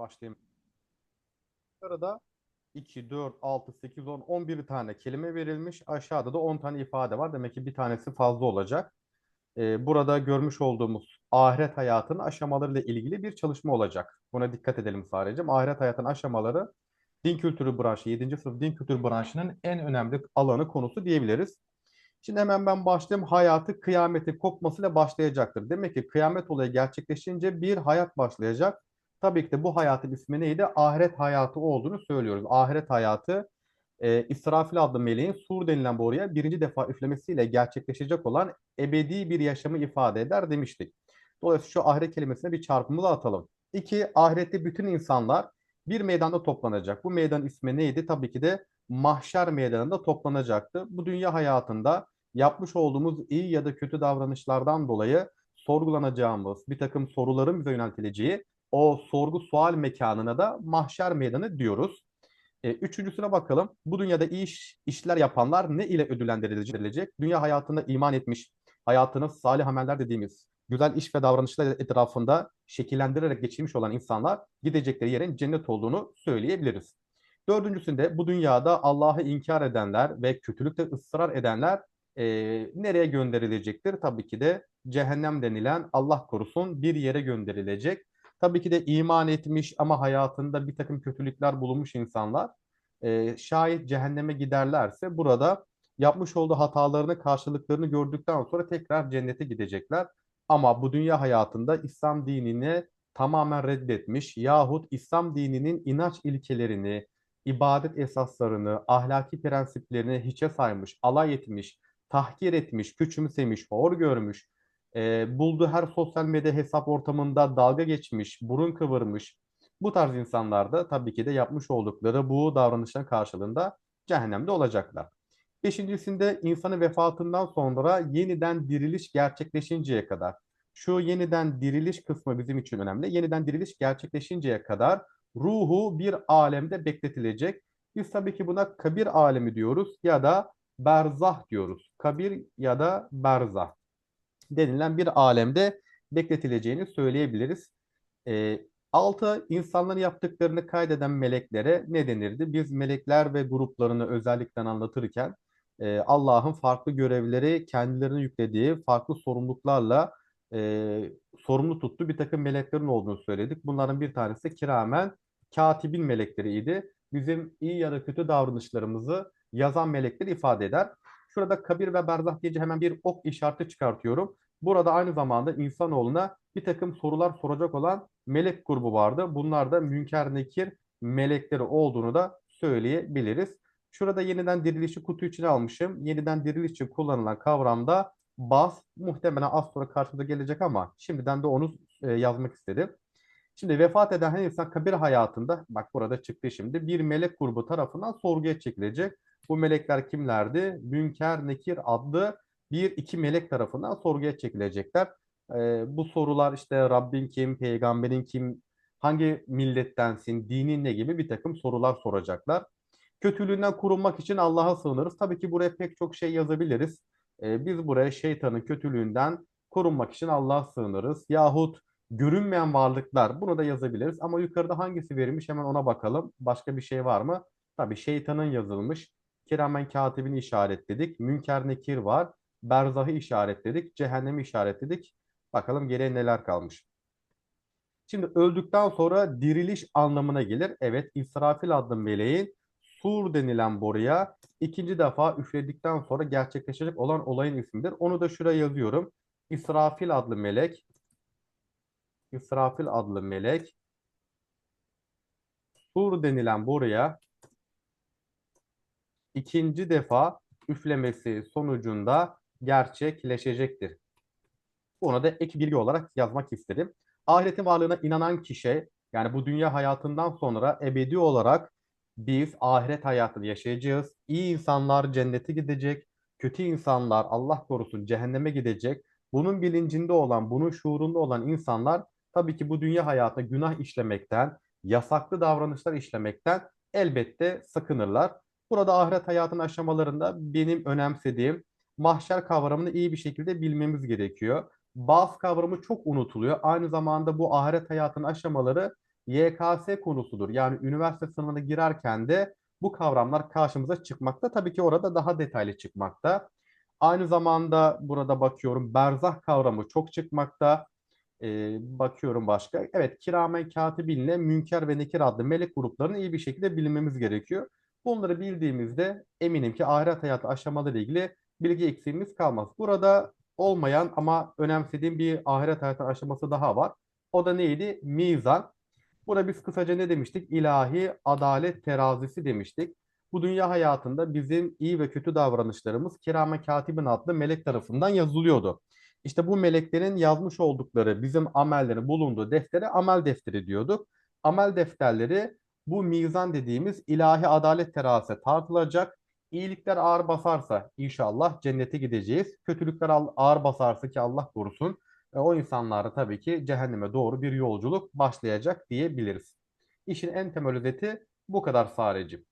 başlayayım. Arada 2, 4, 6, 8, 10, 11 tane kelime verilmiş. Aşağıda da 10 tane ifade var. Demek ki bir tanesi fazla olacak. Ee, burada görmüş olduğumuz ahiret hayatının aşamalarıyla ilgili bir çalışma olacak. Buna dikkat edelim sadece. Ahiret hayatının aşamaları din kültürü branşı, 7. sınıf din kültürü branşının en önemli alanı konusu diyebiliriz. Şimdi hemen ben başlayayım. Hayatı kıyametin kopmasıyla başlayacaktır. Demek ki kıyamet olayı gerçekleşince bir hayat başlayacak. Tabii ki de bu hayatın ismi neydi? Ahiret hayatı olduğunu söylüyoruz. Ahiret hayatı e, İsrafil adlı meleğin sur denilen boruya birinci defa üflemesiyle gerçekleşecek olan ebedi bir yaşamı ifade eder demiştik. Dolayısıyla şu ahiret kelimesine bir çarpımı da atalım. İki, ahirette bütün insanlar bir meydanda toplanacak. Bu meydan ismi neydi? Tabii ki de mahşer meydanında toplanacaktı. Bu dünya hayatında yapmış olduğumuz iyi ya da kötü davranışlardan dolayı sorgulanacağımız bir takım soruların bize yöneltileceği o sorgu sual mekanına da mahşer meydanı diyoruz. E, üçüncüsüne bakalım. Bu dünyada iyi iş, işler yapanlar ne ile ödüllendirilecek? Dünya hayatında iman etmiş, hayatını salih ameller dediğimiz güzel iş ve davranışlar etrafında şekillendirerek geçirmiş olan insanlar gidecekleri yerin cennet olduğunu söyleyebiliriz. Dördüncüsünde bu dünyada Allah'ı inkar edenler ve kötülükte ısrar edenler e, nereye gönderilecektir? Tabii ki de cehennem denilen Allah korusun bir yere gönderilecek. Tabii ki de iman etmiş ama hayatında bir takım kötülükler bulunmuş insanlar e, şayet cehenneme giderlerse burada yapmış olduğu hatalarını karşılıklarını gördükten sonra tekrar cennete gidecekler. Ama bu dünya hayatında İslam dinini tamamen reddetmiş yahut İslam dininin inanç ilkelerini, ibadet esaslarını, ahlaki prensiplerini hiçe saymış, alay etmiş, tahkir etmiş, küçümsemiş, hor görmüş, e, bulduğu her sosyal medya hesap ortamında dalga geçmiş, burun kıvırmış. Bu tarz insanlar da tabii ki de yapmış oldukları bu davranışların karşılığında cehennemde olacaklar. Beşincisinde insanın vefatından sonra yeniden diriliş gerçekleşinceye kadar. Şu yeniden diriliş kısmı bizim için önemli. Yeniden diriliş gerçekleşinceye kadar ruhu bir alemde bekletilecek. Biz tabii ki buna kabir alemi diyoruz ya da berzah diyoruz. Kabir ya da berzah denilen bir alemde bekletileceğini söyleyebiliriz. E, altı, insanların yaptıklarını kaydeden meleklere ne denirdi? Biz melekler ve gruplarını özellikle anlatırken e, Allah'ın farklı görevleri kendilerine yüklediği farklı sorumluluklarla e, sorumlu tuttuğu bir takım meleklerin olduğunu söyledik. Bunların bir tanesi kiramen katibin melekleriydi. Bizim iyi ya da kötü davranışlarımızı yazan melekler ifade eder. Şurada kabir ve berzah diye hemen bir ok işareti çıkartıyorum. Burada aynı zamanda insanoğluna bir takım sorular soracak olan melek grubu vardı. Bunlar da münker nekir melekleri olduğunu da söyleyebiliriz. Şurada yeniden dirilişi kutu içine almışım. Yeniden diriliş için kullanılan kavramda bas muhtemelen az sonra karşımıza gelecek ama şimdiden de onu e, yazmak istedim. Şimdi vefat eden her insan kabir hayatında bak burada çıktı şimdi bir melek grubu tarafından sorguya çekilecek. Bu melekler kimlerdi? Münker Nekir adlı bir iki melek tarafından sorguya çekilecekler. E, bu sorular işte Rabbin kim, peygamberin kim, hangi millettensin, dinin ne gibi bir takım sorular soracaklar. Kötülüğünden korunmak için Allah'a sığınırız. Tabii ki buraya pek çok şey yazabiliriz. E, biz buraya şeytanın kötülüğünden korunmak için Allah'a sığınırız. Yahut görünmeyen varlıklar bunu da yazabiliriz. Ama yukarıda hangisi verilmiş hemen ona bakalım. Başka bir şey var mı? Tabii şeytanın yazılmış. Kiramen katibini işaretledik. Münker nekir var. Berzahı işaretledik. Cehennemi işaretledik. Bakalım geriye neler kalmış. Şimdi öldükten sonra diriliş anlamına gelir. Evet İsrafil adlı meleğin sur denilen boruya ikinci defa üfledikten sonra gerçekleşecek olan olayın ismidir. Onu da şuraya yazıyorum. İsrafil adlı melek İsrafil adlı melek sur denilen boruya ikinci defa üflemesi sonucunda gerçekleşecektir. Buna da ek bilgi olarak yazmak istedim. Ahiretin varlığına inanan kişi yani bu dünya hayatından sonra ebedi olarak biz ahiret hayatını yaşayacağız. İyi insanlar cennete gidecek, kötü insanlar Allah korusun cehenneme gidecek. Bunun bilincinde olan, bunun şuurunda olan insanlar tabii ki bu dünya hayatında günah işlemekten, yasaklı davranışlar işlemekten elbette sakınırlar. Burada ahiret hayatının aşamalarında benim önemsediğim mahşer kavramını iyi bir şekilde bilmemiz gerekiyor. Bazı kavramı çok unutuluyor. Aynı zamanda bu ahiret hayatının aşamaları YKS konusudur. Yani üniversite sınavına girerken de bu kavramlar karşımıza çıkmakta. Tabii ki orada daha detaylı çıkmakta. Aynı zamanda burada bakıyorum berzah kavramı çok çıkmakta. Ee, bakıyorum başka. Evet, kiramen katibinle münker ve nekir adlı melek gruplarını iyi bir şekilde bilmemiz gerekiyor. Bunları bildiğimizde eminim ki ahiret hayatı aşamaları ile ilgili bilgi eksiğimiz kalmaz. Burada olmayan ama önemsediğim bir ahiret hayatı aşaması daha var. O da neydi? Mizan. Burada biz kısaca ne demiştik? İlahi adalet terazisi demiştik. Bu dünya hayatında bizim iyi ve kötü davranışlarımız Kiramen Katibin adlı melek tarafından yazılıyordu. İşte bu meleklerin yazmış oldukları bizim amellerin bulunduğu deftere amel defteri diyorduk. Amel defterleri bu mizan dediğimiz ilahi adalet terazisi tartılacak. İyilikler ağır basarsa inşallah cennete gideceğiz. Kötülükler ağır basarsa ki Allah korusun e, o insanlarda tabii ki cehenneme doğru bir yolculuk başlayacak diyebiliriz. İşin en temel özeti bu kadar Sareciğim.